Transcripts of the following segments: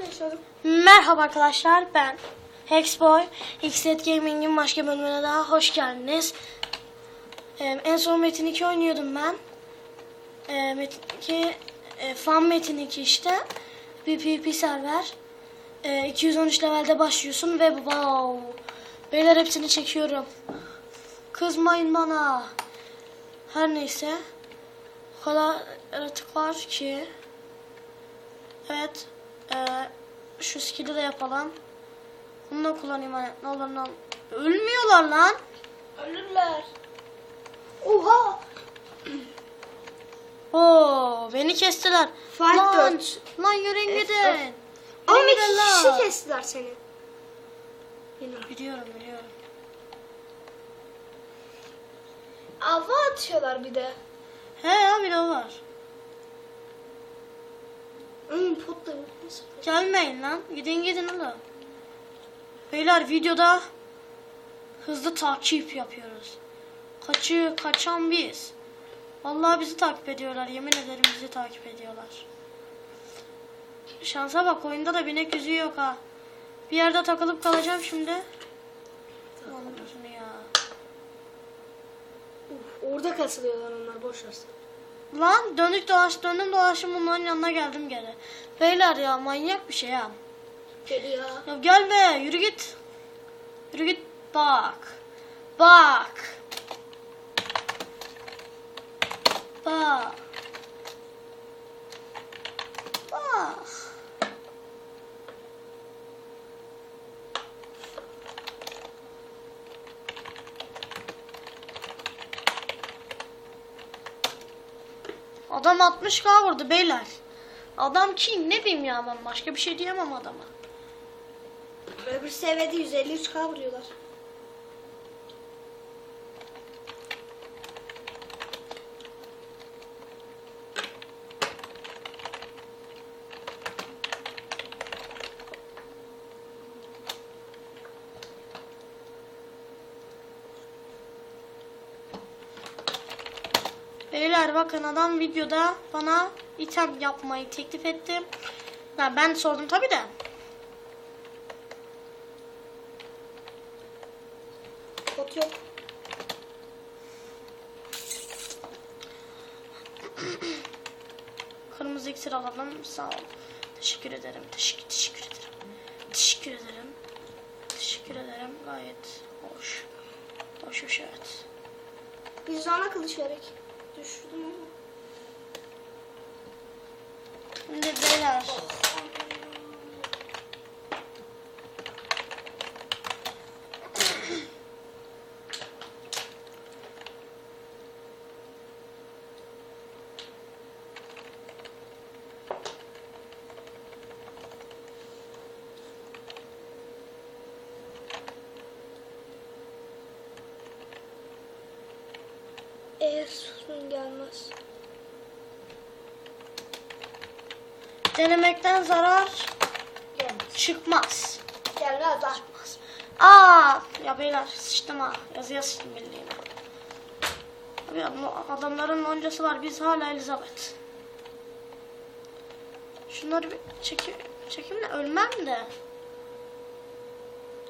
yaşadım. Merhaba arkadaşlar ben Hexboy Xset Gaming'in başka bölümüne daha hoş geldiniz. Ee, en son Metin 2 oynuyordum ben. Ee, Metin 2 e, Fan Metin 2 işte. Bir PvP server. Ee, 213 levelde başlıyorsun ve wow. Beyler hepsini çekiyorum. Kızmayın bana. Her neyse. O kadar yaratık var ki. Evet. Ee, şu skill'i de yapalım. Bunu da kullanayım hani. Ne olur ne olur. Ölmüyorlar lan. Ölürler. Oha. Oo, beni kestiler. Fight lan, dört. lan yürüyün gidin. Ama iki kişi kestiler seni. Biliyorum biliyorum. Ava atıyorlar bir de. He ya bir de var. Hmm, potla? Gelmeyin lan. Gidin gidin oğlum. Beyler videoda hızlı takip yapıyoruz. Kaçı kaçan biz. Vallahi bizi takip ediyorlar. Yemin ederim bizi takip ediyorlar. Şansa bak oyunda da binek yüzüğü yok ha. Bir yerde takılıp kalacağım şimdi. Oğlum ya. Uf, orada kasılıyorlar onlar boş. Lan dönük dolaş döndüm dolaştım bunların yanına geldim geri. Beyler ya manyak bir şey ya. Geliyor. Ya gelme yürü git. Yürü git. Bak. Bak. Bak. Adam 60k vurdu beyler. Adam kim ne bileyim ya ben başka bir şey diyemem adama. Öbür seviyede 153k vuruyorlar. Beyler bakın adam videoda bana item yapmayı teklif etti. Ya ben sordum tabi de. Pot yok. Kırmızı iksir alalım. Sağ ol. Teşekkür ederim. Teşekkür, teşekkür ederim. Teşekkür ederim. Teşekkür ederim. Gayet hoş. Hoş hoş evet. Yüzüne kılıç vererek. Düşürdüm ama. Şimdi beyler. Eğer susun gelmez. Denemekten zarar Gelmez. çıkmaz. Gelmez lan. Aa ya beyler sıçtım ha. Yazıya sıçtım bildiğin. Abi adamların loncası var. Biz hala Elizabeth. Şunları bir çeki, çekimle ölmem de.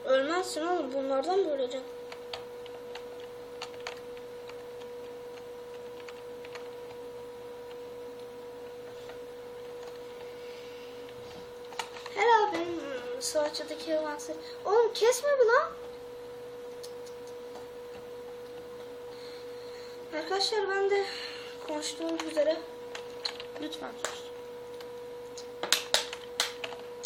Ölmezsin oğlum bunlardan mı öleceksin? Herhalde benim savaşçıdaki avansı. Oğlum kesme bu lan. Arkadaşlar ben de konuştuğum üzere Lütfen sus.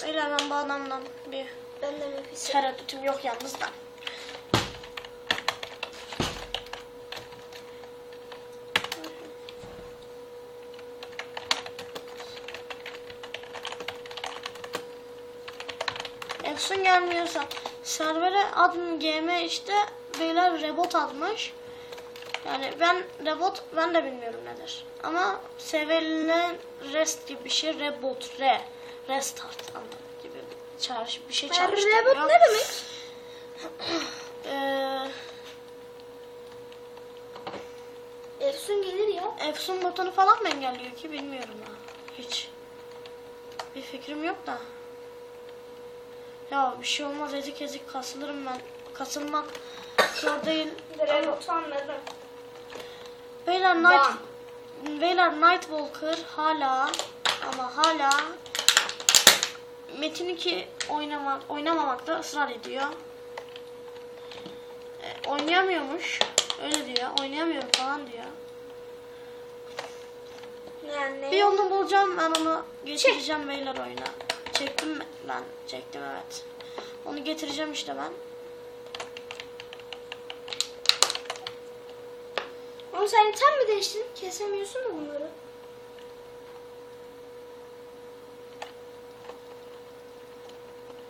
Ben bu adamdan bir ben de nefis. tereddütüm yok yalnız da. Efsun gelmiyorsa servere admin gm işte beyler rebot atmış. Yani ben rebot ben de bilmiyorum nedir. Ama sevilen rest gibi bir şey rebot re restart anlamı gibi çağrış bir şey çağrıştırıyor. Rebot ne demek? Ee, Efsun gelir ya. Efsun botonu falan mı engelliyor ki bilmiyorum ha. Hiç. Bir fikrim yok da. Ya bir şey olmaz ezik ezik kasılırım ben. Kasılmak zor değil. Remote anladım. Beyler Night. Beyler Nightwalker hala ama hala Metin 2 oynamak oynamamakta ısrar ediyor. E, oynayamıyormuş. Öyle diyor. Oynayamıyorum falan diyor. Yani Bir yolunu bulacağım ben onu getireceğim beyler oyuna. Çektim ben. Çektim evet. Onu getireceğim işte ben. Oğlum sen item mi değiştin? Kesemiyorsun da bunları.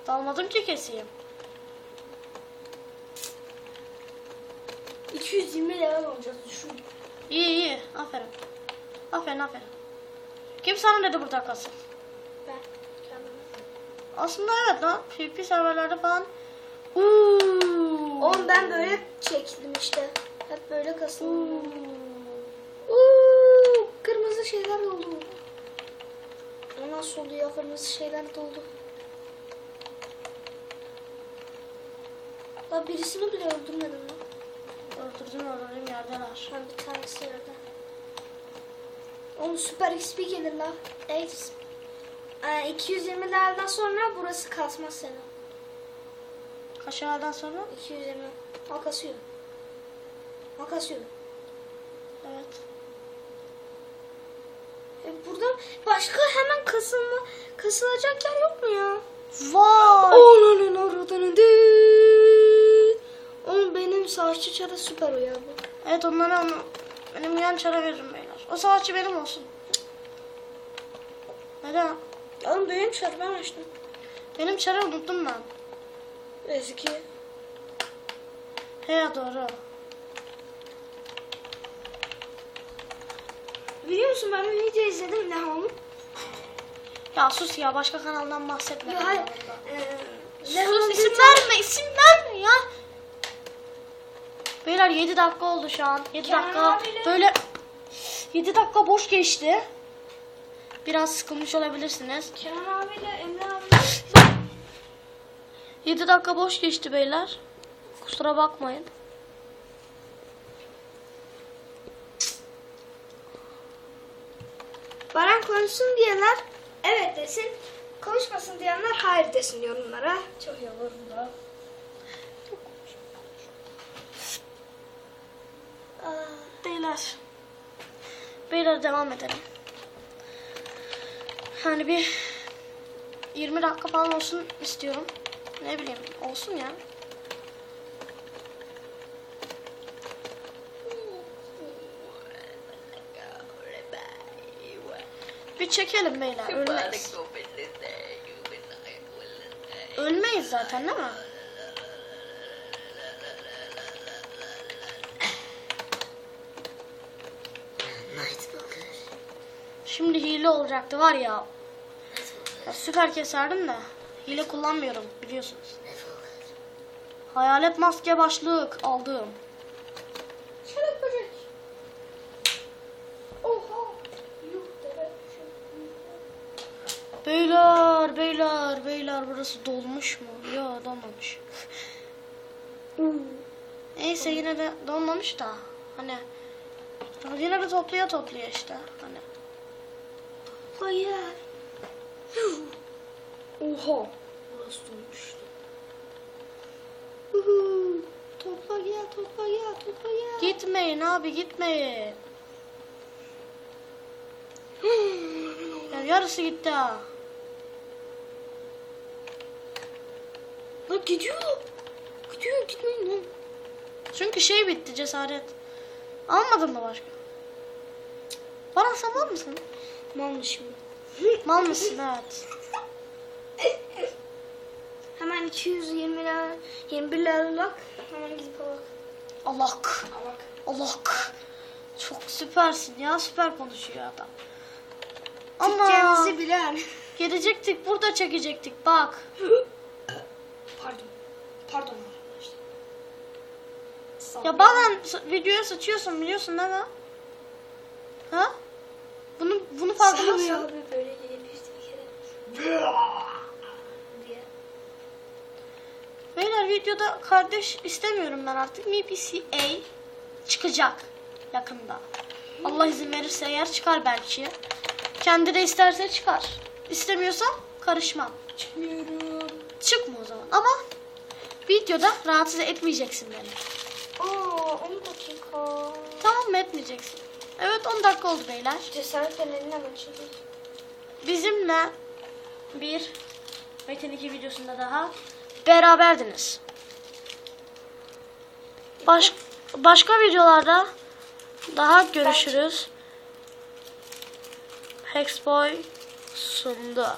Dalmadım ki keseyim. 220 level olacağız düşün. İyi iyi. Aferin. Aferin aferin. Kim sana dedi burada kasıl? Aslında evet lan. PvP serverlerde falan. Uuu. Oğlum ben böyle çektim işte. Hep böyle kasıldım. Uuu. Kırmızı şeyler oldu. O nasıl oluyor? Kırmızı şeyler doldu. La birisini bile öldürmedim lan. Öldürdüm öldürdüm yerdeler. Ben bir tanesi öldü. Oğlum süper XP gelir la. Evet. Ee, 220'lerden sonra burası kasmaz seni. Kaç aydan sonra? 220. Al kasıyor. Al kasıyor. Evet. E buradan başka hemen kasılma kasılacak yer yok mu ya? Vay. Onun oradan Oğlum benim savaşçı çara süper o ya bu. Evet onlara onu benim yan çara veririm beyler. O savaşçı benim olsun. Neden? Oğlum benim çarı ben açtım. Benim çarı unuttum ben. Eski. He doğru. Biliyor musun ben bir video izledim ne oğlum? Ya sus ya başka kanaldan bahsetme. Ya hayır. Ee, Sus isim verme isim verme ya. Beyler 7 dakika oldu şu an. 7 Kenan dakika böyle 7 dakika boş geçti. Biraz sıkılmış olabilirsiniz. Kenan abiyle Emre abi. 7 dakika boş geçti beyler. Kusura bakmayın. Baran konuşsun diyenler evet desin. Konuşmasın diyenler hayır desin yorumlara. Çok iyi olur bu da. Beyler. Beyler devam edelim. Hani bir 20 dakika falan olsun istiyorum. Ne bileyim olsun ya. Bir çekelim beyler. Ölmeyiz. Ölmeyiz zaten değil mi? Şimdi hile olacaktı var ya. ya süper keserdim de. Hile kullanmıyorum biliyorsunuz. Hayalet maske başlık aldım. Böcek. Oha. Beyler beyler beyler burası dolmuş mu? Ya dolmamış. Neyse yine de dolmamış da hani yine de toplaya toplaya işte hani. Hayır. Oha. Burası dolmuştu. Topla gel, topla gel, topla gel. Gitmeyin abi gitmeyin. Ya yarısı gitti ha. Lan gidiyor. Gidiyor, gitmeyin lan. Çünkü şey bitti cesaret. Almadın mı başka? Bana sen mısın? Malmışım. Mal mısın evet. Hemen 220 lira, 21 liralık. Hemen gidip alak. Alak. Allah. Çok süpersin ya süper konuşuyor adam. Ama Türkçemizi bilen. gelecektik burada çekecektik bak. Pardon. Pardon arkadaşlar. Ya bazen s- videoya sıçıyorsun biliyorsun değil mi? Ha? Bunu bunu farkındasın. Sami abi böyle gelmişti bir kere. diye. videoda kardeş istemiyorum ben artık. MPCA çıkacak yakında. Allah izin verirse eğer çıkar belki. Kendi de isterse çıkar. İstemiyorsa karışmam. Çıkmıyorum. Çıkma o zaman. Ama videoda rahatsız etmeyeceksin beni. Oo 10 dakika. Tamam mı etmeyeceksin? Evet 10 dakika oldu beyler. Cesaret elinden açıldı. Bizimle bir Metin 2 videosunda daha beraberdiniz. Baş, başka videolarda daha görüşürüz. Hexboy sundu.